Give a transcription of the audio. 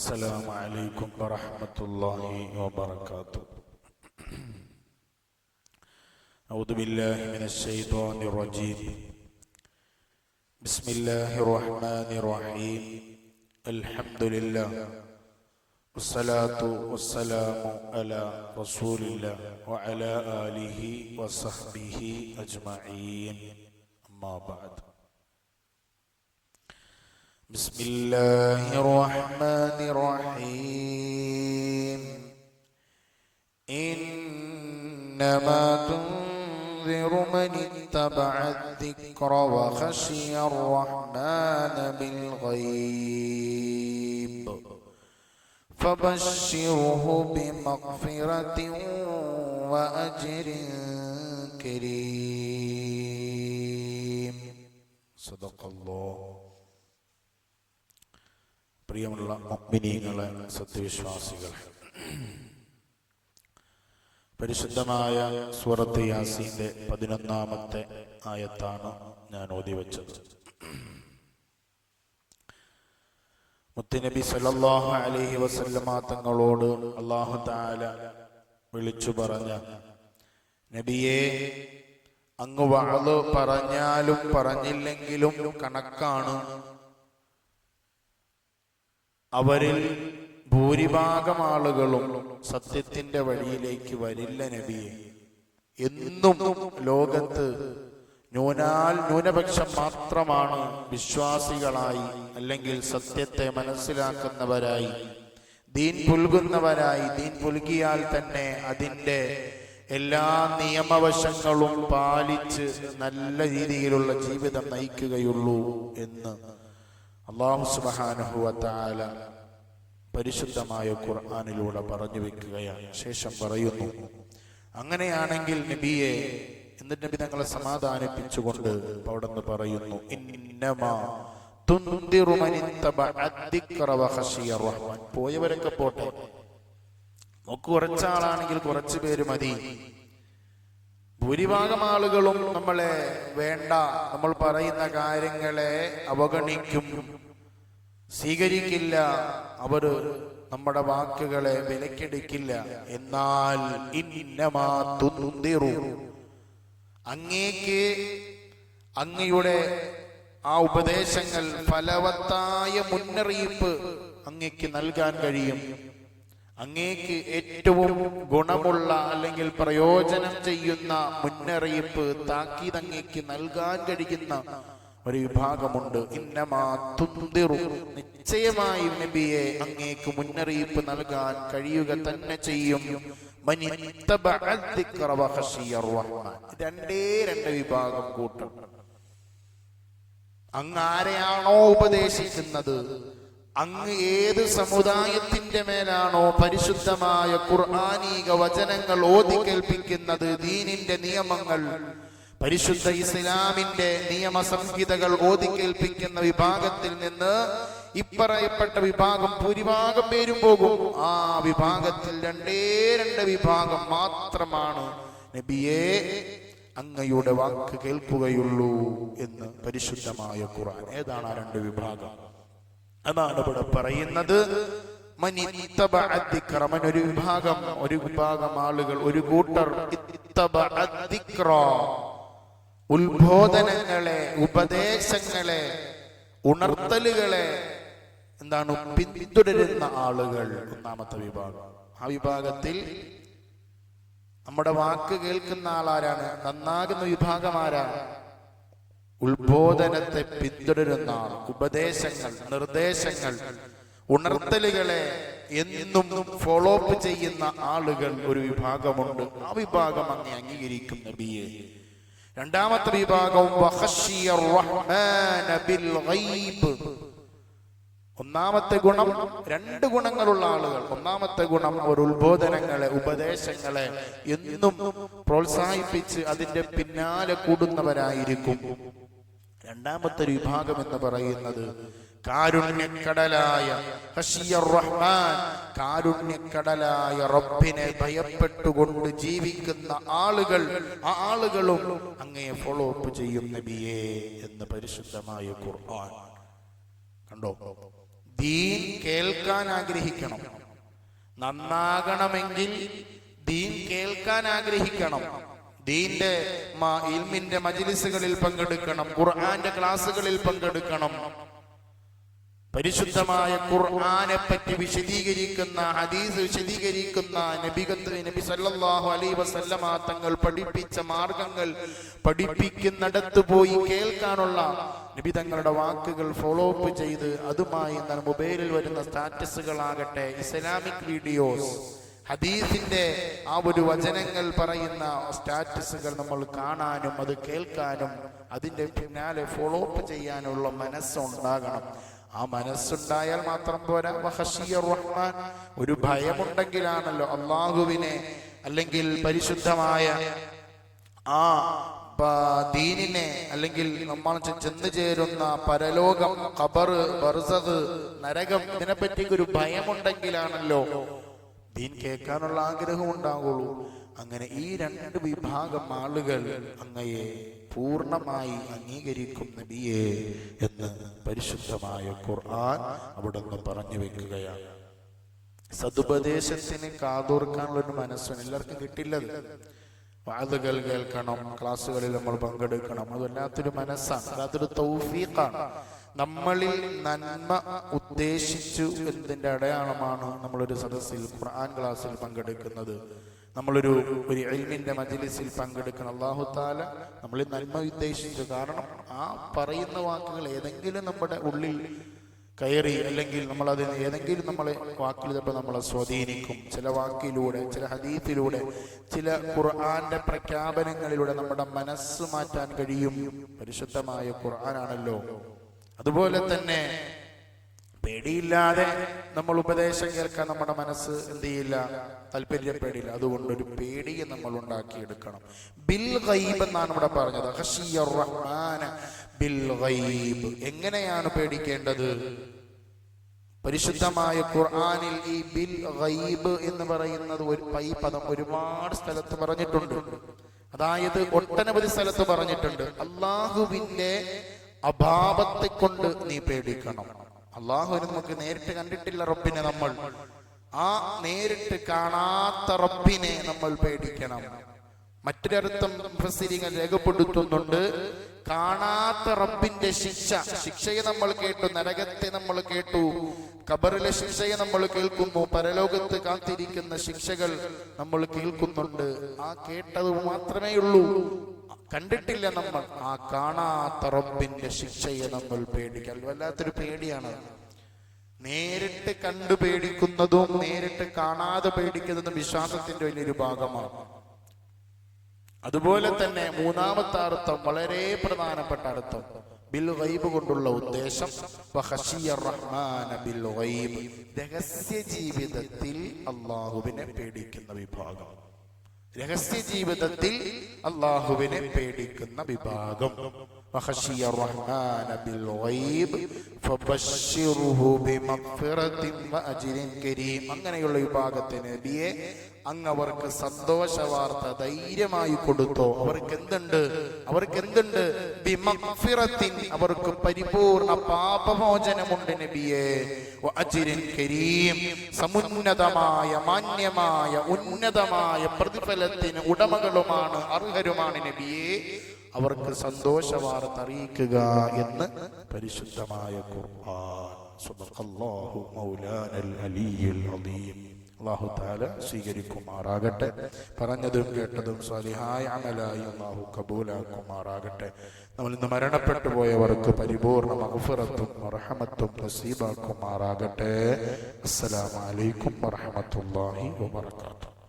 السلام عليكم ورحمة الله وبركاته. أعوذ بالله من الشيطان الرجيم. بسم الله الرحمن الرحيم. الحمد لله والصلاة والسلام على رسول الله وعلى آله وصحبه أجمعين. أما بعد. بسم الله الرحمن الرحيم. إنما تنذر من اتبع الذكر وخشي الرحمن بالغيب. فبشره بمغفرة وأجر كريم. صدق الله. പ്രിയമുള്ള മുഗ്മിനീങ്ങളെ സത്യവിശ്വാസികളെ. പരിശുദ്ധമായ സൂറത്ത് യാസീന്റെ പതിനൊന്നാമത്തെ ആയത്താണ് ഞാൻ ഓതി വെച്ചത്. മുത്തുനബി സല്ലാഹു അലഹി വസല്ലമ തങ്ങളോട് അല്ലാഹു തആല വിളിച്ചു പറഞ്ഞ നബിയെ അങ്ങ് വാൾ പറഞ്ഞാലും പറഞ്ഞില്ലെങ്കിലും കണക്കാണ് അവരിൽ ഭൂരിഭാഗം ആളുകളും സത്യത്തിന്റെ വഴിയിലേക്ക് വരില്ല നബിയെ. എന്നും ലോകത്ത് ന്യൂനാൽ ന്യൂനപക്ഷം മാത്രമാണ് വിശ്വാസികളായി അല്ലെങ്കിൽ സത്യത്തെ മനസ്സിലാക്കുന്നവരായി ദീൻ പുൽകുന്നവരായി. ദീൻ പുൽകിയാൽ തന്നെ അതിന്റെ എല്ലാ നിയമവശങ്ങളും പാലിച്ച് നല്ല രീതിയിലുള്ള ജീവിതം നയിക്കുകയുള്ളൂ എന്ന്. അള്ളാഹു സുബാനുഹുവത്താല പരിശുദ്ധമായ ഖുർആാനിലൂടെ പറഞ്ഞു വെക്കുകയാണ്. ശേഷം പറയുന്നു അങ്ങനെയാണെങ്കിൽ നബിയെ എന്നിട്ട് നബി തങ്ങളെ സമാധാനിപ്പിച്ചുകൊണ്ട് അവിടെ നിന്ന് പറയുന്നു പോയവരൊക്കെ പോട്ടെ നോക്ക് കുറച്ചാളാണെങ്കിൽ കുറച്ചു പേര് മതി. ഭൂരിഭാഗം ആളുകളും നമ്മളെ വേണ്ട. നമ്മൾ പറയുന്ന കാര്യങ്ങളെ അവഗണിക്കും. സ്വീകരിക്കില്ല. അവർ നമ്മുടെ വാക്കുകളെ വിലക്കെടുക്കില്ല. എന്നാൽ ഇന്നമാ തുന്തിറു. അങ്ങേക്ക് അങ്ങയുടെ ആ ഉപദേശങ്ങൾ ഫലവത്തായ മുന്നറിയിപ്പ് അങ്ങക്ക് നൽകാൻ കഴിയും. അങ്ങേക്ക് ഏറ്റവും ഗുണമുള്ള അല്ലെങ്കിൽ പ്രയോജനം ചെയ്യുന്ന മുന്നറിയിപ്പ് താക്കീത് അങ്ങേക്ക് നൽകാൻ കഴിയുന്ന ഒരു വിഭാഗമുണ്ട്. നിശ്ചയമായി നബിയെ അങ്ങേക്ക് മുന്നറിയിപ്പ് നൽകാൻ കഴിയുക തന്നെ ചെയ്യും. രണ്ടേ രണ്ട് വിഭാഗം കൂട്ടം. അങ്ങാരെയാണോ ഉപദേശിക്കുന്നത്? അങ്ങ് ഏത് സമുദായത്തിന്റെ മേലാണോ പരിശുദ്ധമായ ഖുർആാനീക വചനങ്ങൾ ഓതി കേൾപ്പിക്കുന്നത്? ദീനിന്റെ നിയമങ്ങൾ പരിശുദ്ധ ഇസ്ലാമിന്റെ നിയമസംഹിതകൾ ഓതി കേൾപ്പിക്കുന്ന വിഭാഗത്തിൽ നിന്ന് ഇപ്പറയപ്പെട്ട വിഭാഗം ഭൂരിഭാഗം പേരും പോകും. ആ വിഭാഗത്തിൽ രണ്ടേ രണ്ട് വിഭാഗം മാത്രമാണ് നബിയെ അങ്ങയുടെ വാക്ക് കേൾക്കുകയുള്ളൂ എന്ന് പരിശുദ്ധമായ ഖുർആൻ. ഏതാണ് ആ രണ്ട് വിഭാഗം? അതാണ് ഇവിടെ പറയുന്നത്. ഒരു വിഭാഗം ഒരു വിഭാഗം ആളുകൾ ഒരു കൂട്ടർ. ഉത്ബോധനങ്ങളെ ഉപദേശങ്ങളെ ഉണർത്തലുകളെ എന്താണ് പിന്തുടരുന്ന ആളുകൾ ഒന്നാമത്തെ വിഭാഗം. ആ വിഭാഗത്തിൽ നമ്മുടെ വാക്ക് കേൾക്കുന്ന ആളാരാണ്? നന്നാകുന്ന വിഭാഗം ആരാണ്? ഉത്ബോധനത്തെ പിന്തുടരുന്ന ഉപദേശങ്ങൾ നിർദ്ദേശങ്ങൾ ഉണർത്തലുകളെ എന്നും ഫോളോ അപ്പ് ചെയ്യുന്ന ആളുകൾ ഒരു വിഭാഗമുണ്ട്. ആ വിഭാഗം അങ്ങ് അംഗീകരിക്കും നബിയെ. രണ്ടാമത്തെ വിഭാഗം വഖശിയ റഹ്മാന ബിൽ ഗൈബ്. ഒന്നാമത്തെ ഗുണം രണ്ട് ഗുണങ്ങളുള്ള ആളുകൾ. ഒന്നാമത്തെ ഗുണം അവർ ഉത്ബോധനങ്ങളെ ഉപദേശങ്ങളെ എന്നും പ്രോത്സാഹിപ്പിച്ച് അതിന്റെ പിന്നാലെ കൂടുന്നവരായിരിക്കും. രണ്ടാമത്തെ ഒരു വിഭാഗം എന്ന് പറയുന്നത് കാരുണ്യക്കടലായ റഹ്മാൻ കാരുണ്യക്കടലായ റബ്ബിനെ ഭയപ്പെട്ടുകൊണ്ട് ജീവിക്കുന്ന ആളുകൾ ആ ആളുകളും അങ്ങയെ ഫോളോ അപ്പ് ചെയ്യും നബിയേ എന്ന് പരിശുദ്ധമായ ഖുർആൻ. കണ്ടോ? ദീൻ കേൾക്കാൻ ആഗ്രഹിക്കണം. നന്നാകണമെങ്കിൽ ദീൻ കേൾക്കാൻ ആഗ്രഹിക്കണം. ദീന്റെ ഇൽമിന്റെ മജ്ലിസുകളിൽ പങ്കെടുക്കണം ഖുർആന്റെ ക്ലാസ്സുകളിൽ പങ്കെടുക്കണം. പരിശുദ്ധമായ ഖുർആനെ പറ്റി വിശദീകരിക്കുന്ന ഹദീസ് വിശദീകരിക്കുന്ന നബികത്ത് നബി സല്ലല്ലാഹു അലൈഹി വസല്ലമ തങ്ങൾ പഠിപ്പിച്ച മാർഗങ്ങൾ പഠിപ്പിക്കുന്നിടത്ത് പോയി കേൾക്കാനുള്ള നബി തങ്ങളുടെ വാക്കുകൾ ഫോളോ അപ്പ് ചെയ്ത് അതുമായി എന്താണ് മൊബൈലിൽ വരുന്ന സ്റ്റാറ്റസുകളാകട്ടെ ഇസ്ലാമിക് വീഡിയോസ് ഹദീസിന്റെ ആ ഒരു വചനങ്ങൾ പറയുന്ന സ്റ്റാറ്റസുകൾ നമ്മൾ കാണാനും അത് കേൾക്കാനും അതിന്റെ പിന്നാലെ ഫോളോ അപ്പ് ചെയ്യാനുള്ള മനസ്സുണ്ടാകണം. ആ മനസ്സുണ്ടായാൽ മാത്രം പോരാ. വഹശിയ റഹ്മാൻ ഒരു ഭയമുണ്ടെങ്കിലാണല്ലോ അള്ളാഹുവിനെ അല്ലെങ്കിൽ പരിശുദ്ധമായ ആ ദീനിനെ അല്ലെങ്കിൽ നമ്മൾ ചെന്നു ചെന്ന് ചേരുന്ന പരലോകം ഖബർ ബർസത് നരകം ഇതിനെപ്പറ്റി ഒരു ഭയമുണ്ടെങ്കിലാണല്ലോ ദീൻ കേൾക്കാനുള്ള ആഗ്രഹം ഉണ്ടാകുള്ളൂ അങ്ങനെ ഈ രണ്ട് വിഭാഗം ആളുകൾ അങ്ങയെ പൂർണമായി അംഗീകരിക്കും നബിയെ എന്ന് പരിശുദ്ധമായ ഖുർആൻ അവിടെ നിന്ന് പറഞ്ഞു വെക്കുകയാണ്. സതുപദേശത്തിന് കാതോർക്കാനുള്ള ഒരു മനസ്സാണ് എല്ലാവർക്കും കിട്ടില്ലത്. വാതുകൾ കേൾക്കണം ക്ലാസ്സുകളിൽ നമ്മൾ പങ്കെടുക്കണം അത് വല്ലാത്തൊരു മനസ്സാണ് അതൊരു തൗഫീഖാണ്. നമ്മളിൽ നന്മ ഉദ്ദേശിച്ചു എന്നതിന്റെ അടയാളമാണ് നമ്മളൊരു സദസ്സിൽ ഖുർആൻ ക്ലാസ്സിൽ പങ്കെടുക്കുന്നത്. നമ്മളൊരു ഒരു എൽമിന്റെ മജിലിസിൽ പങ്കെടുക്കണം. അള്ളാഹു താല നമ്മൾ നന്മ ഉദ്ദേശിച്ചു. കാരണം ആ പറയുന്ന വാക്കുകൾ ഏതെങ്കിലും നമ്മുടെ ഉള്ളിൽ കയറി അല്ലെങ്കിൽ നമ്മൾ അതിന് ഏതെങ്കിലും നമ്മളെ വാക്കിൽ ചിലപ്പോൾ നമ്മളെ സ്വാധീനിക്കും. ചില വാക്കിലൂടെ ചില ഹദീത്തിലൂടെ ചില ഖുർആന്റെ പ്രഖ്യാപനങ്ങളിലൂടെ നമ്മുടെ മനസ്സ് മാറ്റാൻ കഴിയും. പരിശുദ്ധമായ ഖുർആനാണല്ലോ. അതുപോലെ തന്നെ പേടിയില്ലാതെ നമ്മൾ ഉപദേശം കേൾക്കാൻ നമ്മുടെ മനസ്സ് എന്ത് ചെയ്യില്ല? താല്പര്യപ്പെടില്ല. അതുകൊണ്ട് ഒരു പേടിയെ നമ്മൾ ഉണ്ടാക്കിയെടുക്കണം. ബിൽ ഗൈബ് എന്നാണ് ഇവിടെ പറഞ്ഞത്. റഹ്മാന ബിൽ ഗൈബ്. എങ്ങനെയാണ് പേടിക്കേണ്ടത്? പരിശുദ്ധമായ ഖുർആനിൽ ഈ ബിൽ ഗൈബ് എന്ന് പറയുന്നത് ഒരു പൈ പദം ഒരുപാട് സ്ഥലത്ത് പറഞ്ഞിട്ടുണ്ട്. അതായത് ഒട്ടനവധി സ്ഥലത്ത് പറഞ്ഞിട്ടുണ്ട്. അള്ളാഹുവിന്റെ അഭാവത്തെ കൊണ്ട് നീ പേടിക്കണം. അള്ളാഹുവിനെ നമുക്ക് നേരിട്ട് കണ്ടിട്ടില്ല റബ്ബിനെ നമ്മൾ. ആ നേരിട്ട് കാണാത്ത റബ്ബിനെ നമ്മൾ പേടിക്കണം. മറ്റൊരർത്ഥം മുഫസ്സിരിങ്ങൾ രേഖപ്പെടുത്തുന്നുണ്ട്. കാണാത്ത റബ്ബിന്റെ ശിക്ഷ ശിക്ഷയെ നമ്മൾ കേട്ടു നരകത്തെ നമ്മൾ കേട്ടു കബറിലെ ശിക്ഷയെ നമ്മൾ കേൾക്കുന്നു പരലോകത്ത് കാത്തിരിക്കുന്ന ശിക്ഷകൾ നമ്മൾ കേൾക്കുന്നുണ്ട്. ആ കേട്ടത് മാത്രമേ ഉള്ളൂ. കണ്ടിട്ടില്ല നമ്മൾ. ആ കാണാത്ത റബ്ബിന്റെ ശിക്ഷയെ നമ്മൾ പേടിക്കാൻ. വല്ലാത്തൊരു പേടിയാണ്. നേരിട്ട് കണ്ടു പേടിക്കുന്നതും നേരിട്ട് കാണാതെ പേടിക്കുന്നതും വിശ്വാസത്തിന്റെ വലിയൊരു ഭാഗമാണ്. അതുപോലെ തന്നെ മൂന്നാമത്തെ അർത്ഥം വളരെ പ്രധാനപ്പെട്ട അർത്ഥം. ബിൽ ഗൈബ് കൊണ്ടുള്ള ഉദ്ദേശം. ബിൽ ഗൈബ്. രഹസ്യ ജീവിതത്തിൽ അള്ളാഹുവിനെ പേടിക്കുന്ന വിഭാഗം. രഹസ്യ ജീവിതത്തിൽ അള്ളാഹുവിനെ പേടിക്കുന്ന വിഭാഗം. റഹ്മാന ബിൽ ഗൈബ് ഫബശ്ശിറുഹു ബിമഗ്ഫിറത്തിൻ വഅജ്രിൻ കരീം അങ്ങനെയുള്ള വിഭാഗത്തിന് നബിയെ അങ്ങ് അവർക്ക് സന്തോഷ വാർത്ത ധൈര്യമായി കൊടുത്തോ. അവർക്ക് എന്തുണ്ട് അവർക്ക് എന്തുണ്ട് ബിമഗ്ഫിറത്തിൻ അവർക്ക് പരിപൂർണ പാപമോചനമുണ്ട് നബിയെ. വഅജ്രിൻ കരീം. സമുന്നതമായ മാന്യമായ ഉന്നതമായ പ്രതിഫലത്തിന് ഉടമകളുമാണ് അർഹരുമാണ് നബിയെ. അവർക്ക് സന്തോഷ വാർത്ത അറിയിക്കുക എന്ന് പരിശുദ്ധമായ ഖുർആൻ. അള്ളാഹു താല സ്വീകരിക്കുമാറാകട്ടെ. പറഞ്ഞതും കേട്ടതും സ്വാലിഹായ അമലായി അള്ളാഹു കബൂലാക്കുമാറാകട്ടെ. നമ്മൾ ഇന്ന് മരണപ്പെട്ടു പോയവർക്ക് പരിപൂർണ മഹഫുറത്തും റഹമത്തും നസീബാക്കുമാറാകട്ടെ. അസ്സലാമലൈക്കും വറഹമത്തല്ലാഹി വബർക്കാത്തു